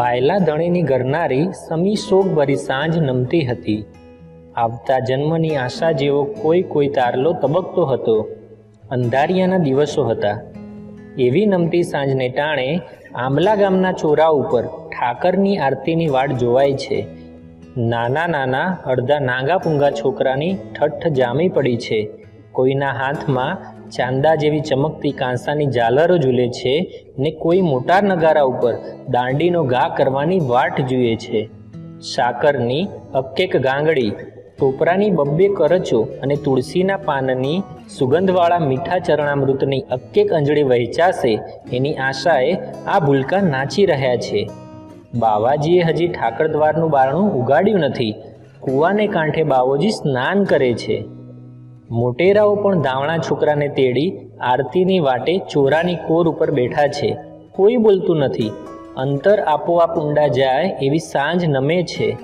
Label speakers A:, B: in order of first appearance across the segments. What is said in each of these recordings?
A: બાયલા ધણીની ગરનારી સમી શોકભરી સાંજ નમતી હતી. આવતા જન્મની આશા જેવો કોઈ કોઈ તારલો તબકતો હતો. અંધારિયાના દિવસો હતા. એવી નમતી સાંજને ટાણે આંબલા ગામના ચોરા ઉપર ઠાકરની આરતીની વાટ જોવાય છે. નાના નાના અડધા નાંગા પૂંગા છોકરાની ઠઠ્ઠ જામી પડી છે. કોઈના હાથમાં ચાંદા જેવી ચમકતી કાંસાની ઝાલરો ઝૂલે છે ને કોઈ મોટા નગારા ઉપર દાંડીનો ઘા કરવાની વાટ જુએ છે. સાકરની અક્કેક ગાંગડી ટોપરાની બબ્બે કરચો અને તુલસીના પાનની સુગંધવાળા મીઠા ચરણામૃતની અક્કેક અંજળી વહેંચાશે એની આશાએ આ ભૂલકા નાચી રહ્યા છે. બાવાજીએ હજી ઠાકર દ્વારનું બારણું ઉગાડ્યું નથી. કૂવાને કાંઠે બાવોજી સ્નાન કરે છે. મોટેરાઓ પણ દાવણા છોકરાને તેડી આરતીની વાટે ચોરાની કોર ઉપર બેઠા છે. કોઈ બોલતું નથી. અંતર આપોઆપ ઊંડા જાય એવી સાંજ નમે છે.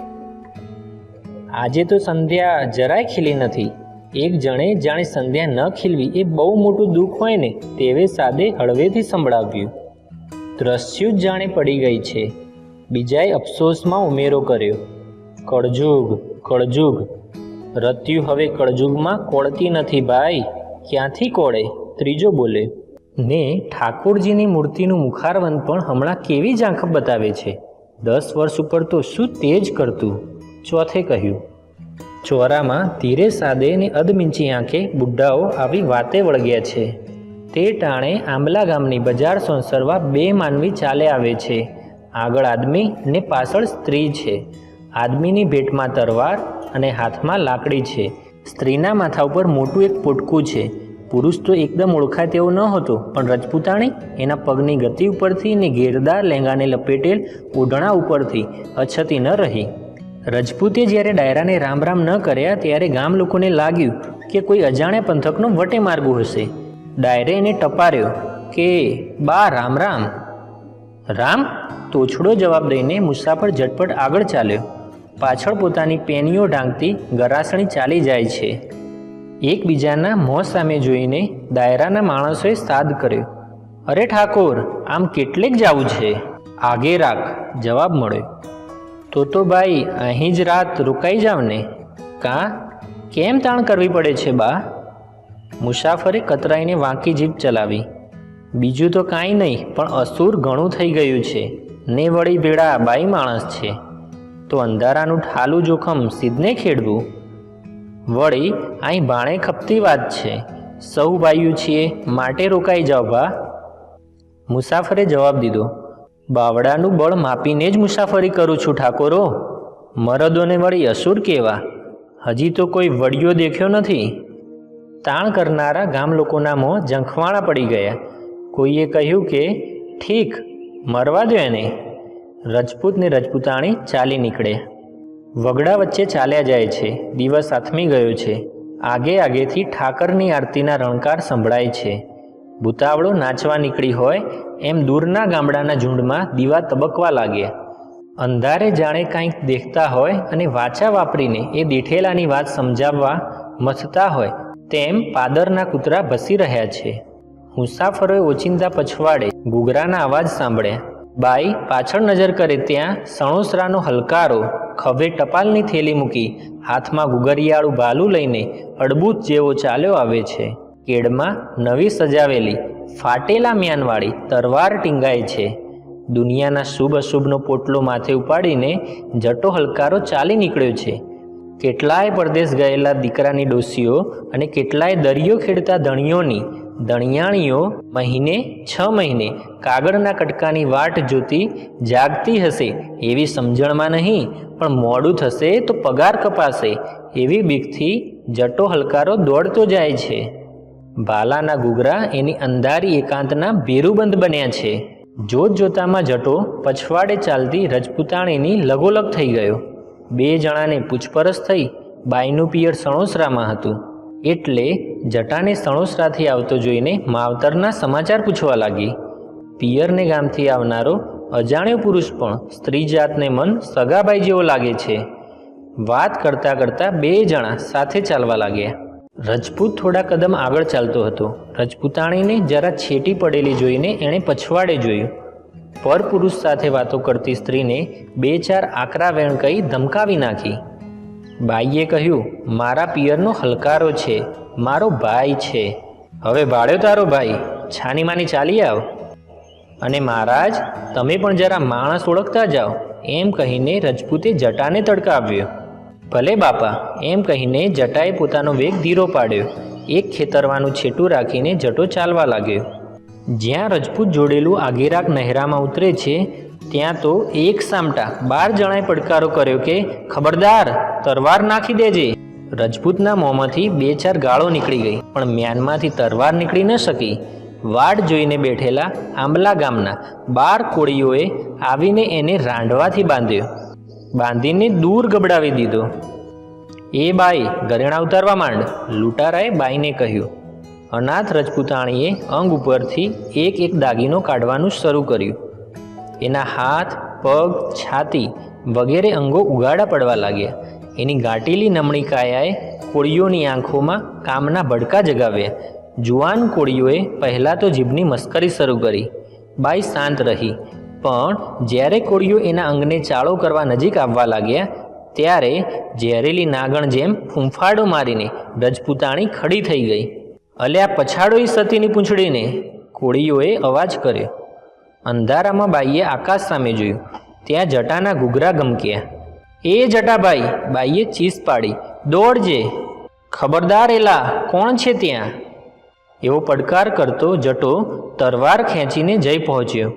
A: આજે તો સંધ્યા જરાય ખીલી નથી. એક જણે જાણે સંધ્યા ન ખીલવી એ બહુ મોટું દુઃખ હોય ને તેવે સાદે હળવેથી સંભળાવ્યું. દ્રશ્યું જ જાણે પડી ગઈ છે. બીજાએ અફસોસમાં ઉમેરો કર્યો. કળજુગ કળજુગ. રત્યુ હવે કળજુગમાં કોળતી નથી ભાઈ ક્યાંથી કોળે? ત્રીજો બોલે, ને ઠાકોરજીની મૂર્તિનું મુખારવંત પણ હમણાં કેવી ઝાંખ બતાવે છે? દસ વર્ષ ઉપર તો શું તેજ કરતું? ચોથે કહ્યું, ચોરામાં ધીરે સાદે ને અધમીંચી આંખે બુઢ્ઢાઓ આવી વાતે વળગ્યા છે. તે ટાણે આંબલા ગામની બજાર સંસરવા બે માનવી ચાલે આવે છે. આગળ આદમી ને પાછળ સ્ત્રી છે. આદમીની ભેટમાં તરવાર અને હાથમાં લાકડી છે. સ્ત્રીના માથા ઉપર મોટું એક પોટકું છે. પુરુષ તો એકદમ ઓળખાય તેવો ન હતો, પણ રજપૂતાણી એના પગની ગતિ ઉપરથી ને ઘેરદાર લેંગાને લપેટેલ ઓઢણા ઉપરથી અછતી ન રહી. રજપૂતે જ્યારે ડાયરાને રામ રામ ન કર્યા ત્યારે ગામ લોકોને લાગ્યું કે કોઈ અજાણ્યા પંથકનો વટે માર્ગો હશે. ડાયરે એને ટપાર્યો કે, બા, રામ રામ. રામ તોછડો જવાબ દઈને મુસાફર ઝટપટ આગળ ચાલ્યો. પાછળ પોતાની પેનીઓ ઢાંકતી ગરાસણી ચાલી જાય છે. એકબીજાના મોં સામે જોઈને દાયરાના માણસોએ સાદ કર્યો, અરે ઠાકોર, આમ કેટલેક જવું છે? આગે રાખ, જવાબ મળ્યો. તો તો ભાઈ, અહીં જ રાત રોકાઈ જાવ ને. કાં? કેમ તાણ કરવી પડે છે બા? મુસાફરે કતરાઈને વાંકી જીપ ચલાવી. બીજું તો કાંઈ નહીં, પણ અસુર ઘણું થઈ ગયું છે. ને વળી ભેળા બાઈ માણસ છે. તો અંધારાનું ઠાલું જોખમ સીધને ખેડવું? વળી અહીં ભાણે ખપતી વાત છે. સૌ ભાઈઓ છીએ, માટે રોકાઈ જાઓ ભા. મુસાફરે જવાબ દીધો બાવડાનું બળ માપીને જ મુસાફરી કરું છું, ઠાકોરો. મરદોને વળી અસુર કેવા? હજી તો કોઈ વડિયો દેખ્યો નથી. તાણ કરનારા ગામ લોકોના મોં ઝંખવાણા પડી ગયા. કોઈએ કહ્યું કે, ઠીક, મરવા દો એને. રજપૂત ને રજપૂતાણી ચાલી નીકળે. વગડા વચ્ચે ચાલ્યા જાય છે. દિવસ આથમી ગયો છે. આગે આગેથી ઠાકરની આરતીના રણકાર સંભળાય છે. ભૂતાવળો નાચવા નીકળી હોય એમ દૂરના ગામડાના ઝુંડમાં દીવા તબકવા લાગે. અંધારે જાણે કાંઈક દેખતા હોય અને વાચા વાપરીને એ દેઠેલાની વાત સમજાવવા મથતા હોય તેમ પાદરના કૂતરા ભસી રહ્યા છે. મુસાફરોએ ઓચિંતા પછવાડે, ઘૂઘરાના અવાજ સાંભળ્યા બાઈ પાછળ નજર કરે ત્યાં સણોસરાનો હલકારો ખભે ટપાલની થેલી મૂકી હાથમાં ગુગરિયાળું ભાલું લઈને અડબૂત જેવો ચાલ્યો આવે છે. કેડમાં નવી સજાવેલી ફાટેલા મ્યાનવાળી તરવાર ટીંગાય છે. દુનિયાના શુભ અશુભનો પોટલો માથે ઉપાડીને જટો હલકારો ચાલી નીકળ્યો છે. કેટલાય પરદેશ ગયેલા દીકરાની ડોસીઓ અને કેટલાય દરિયો ખેડતા ધણીઓની દણિયાણીઓ મહિને છ મહિને કાગળના કટકાની વાટ જોતી જાગતી હશે, એવી સમજણમાં નહીં, પણ મોડું થશે તો પગાર કપાશે, એવી બીકથી જટો હલકારો દોડતો જાય છે. ભાલાના ઘૂઘરા એની અંધારી એકાંતના ભેરુબંધ બન્યા છે. જોત જોતામાં જટો પછવાડે ચાલતી રજપૂતાણીની લગોલગ થઈ ગયો. બે જણાને પૂછપરછ થઈ બાઈનું પિયર સણોસરામાં હતું. એટલે જટાને સણોસરાથી આવતો જોઈને માવતરના સમાચાર પૂછવા લાગી. પિયરને ગામથી આવનારો અજાણ્યો પુરુષ પણ સ્ત્રી જાતને મન સગાભાઈ જેવો લાગે છે. વાત કરતાં કરતાં બે જણા સાથે ચાલવા લાગ્યા. રજપૂત થોડા કદમ આગળ ચાલતો હતો. રજપૂતાણીને જરા છેટી પડેલી જોઈને એણે પછવાડે જોયું. પરપુરુષ સાથે વાતો કરતી સ્ત્રીને બે ચાર આકરા વેણ કહી ધમકાવી નાખી. બાઈએ કહ્યું, મારા પિયરનો હલકારો છે, મારો ભાઈ છે. હવે ભાડ્યો તારો ભાઈ, છાનીમાની ચાલી આવ. અને મહારાજ, તમે પણ જરા માણસ ઓળખતા જાઓ. એમ કહીને રજપૂતે જટાને તડકાવ્યો. ભલે બાપા, એમ કહીને જટાએ પોતાનો વેગ ધીરો પાડ્યો. એક ખેતરવાનું છેટું રાખીને જટો ચાલવા લાગ્યો. જ્યાં રજપૂત જોડેલું આગેરાક નહેરામાં ઉતરે છે ત્યાં તો એક સામટા બાર જણાએ પડકારો કર્યો કે, ખબરદાર, તરવાર નાખી દેજે. રજપૂતના મોંમાંથી બે ચાર ગાળો નીકળી ગઈ, પણ મ્યાનમાંથી તરવાર નીકળી ન શકી. વાડ જોઈને બેઠેલા આંબલા ગામના બાર કોળીઓએ આવીને એને રાંડવાથી બાંધ્યો. બાંધીને દૂર ગબડાવી દીધો. એ બાઈ, ઘરેણા ઉતારવા માંડ, લૂંટારાએ બાઈને કહ્યું. અનાથ રજપૂતાણીએ અંગ ઉપરથી એક એક દાગીનો કાઢવાનું શરૂ કર્યું. એના હાથ, પગ, છાતી વગેરે અંગો ઉગાડા પડવા લાગ્યા. એની ગાંટીલી નમણી કાયાએ કોળીઓની આંખોમાં કામના ભડકા જગાવ્યા. જુવાન કોળીઓએ પહેલાં તો જીભની મસ્કરી શરૂ કરી. બાઈ શાંત રહી. પણ જ્યારે કોળીઓ એના અંગને ચાળો કરવા નજીક આવવા લાગ્યા, ત્યારે ઝેરેલી નાગણ જેમ ફૂંફાડો મારીને રજપૂતાણી ખડી થઈ ગઈ. અલ્યા પછાડોઈ સતીની પૂંછડીને કોળીઓએ અવાજ કર્યો. અંધારામાં બાઈએ આકાશ સામે જોયું. ત્યાં જટાના ઘૂઘરા ગમક્યા એ જટાભાઈ, બાઈએ ચીસ પાડી. દોડજે. ખબરદાર એલા, કોણ છે ત્યાં? એવો પડકાર કરતો જટો તરવાર ખેંચીને જઈ પહોંચ્યો.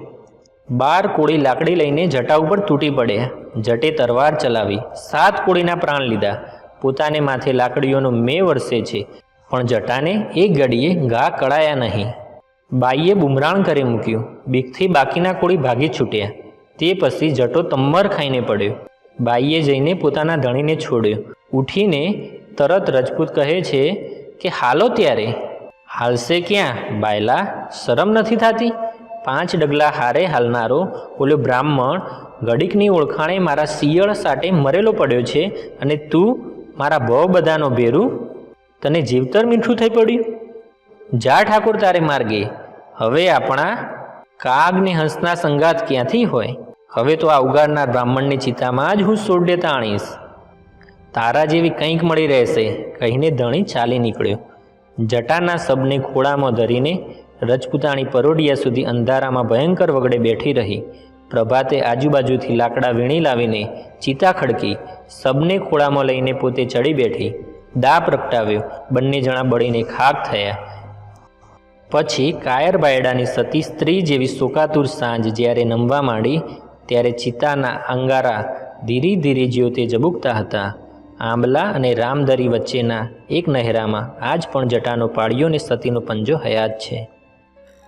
A: બાર કોળી લાકડી લઈને જટા ઉપર તૂટી પડ્યા જટે તરવાર ચલાવી. સાત કોળીના પ્રાણ લીધા. પોતાને માથે લાકડીઓનો મેં વરસે છે. પણ જટાને એક ઘડીએ ઘા કળાયા નહીં. બાઈએ બુમરાણ કરી મૂક્યું. બીકથી બાકીના કોળી ભાગી છૂટ્યા. તે પછી જટો તમ્મર ખાઈને પડ્યો. બાઈએ જઈને પોતાના ધણીને છોડ્યો. ઉઠીને તરત રજપૂત કહે છે કે, હાલો ત્યારે. હાલશે ક્યાં? બાયલા, શરમ નથી થતી? પાંચ ડગલા હારે હાલનારો ઓલો બ્રાહ્મણ ઘડીકની ઓળખાણે મારા શિયળ સાટે મરેલો પડ્યો છે અને તું મારા ભવ બધાનો ભેરું. તને જીવતર મીઠું થઈ પડ્યું. જા ઠાકુર તારે માર્ગે. હવે આપણા કાગને હંસના સંગાત ક્યાંથી હોય? હવે તો આ ઉગાડનાર બ્રાહ્મણની ચિતામાં જ હું સોડે તાણીશ. તારા જેવી કંઈક મળી રહેશે, કહીને ધણી ચાલી નીકળ્યો. જટાના શબને ખોળામાં ધરીને રજપૂતાણી પરોડિયા સુધી અંધારામાં ભયંકર વગડે બેઠી રહી. પ્રભાતે આજુબાજુથી લાકડા વીણી લાવીને ચિતા ખડકી શબને ખોળામાં લઈને પોતે ચડી બેઠી. દા પ્રગટાવ્યો. બંને જણા બળીને ખાક થયા. પછી કાયર બાયડાની સતી સ્ત્રી જેવી શોકાતુર સાંજ જ્યારે નમવા માંડી, ત્યારે ચિતાના અંગારા ધીરે ધીરે જ્યોતે ઝબુકતા હતા. આંબલા અને રામદરી વચ્ચેના એક નહેરામાં આજ પણ જટાનો પાળિયો અને સતીનો પંજો હયાત છે.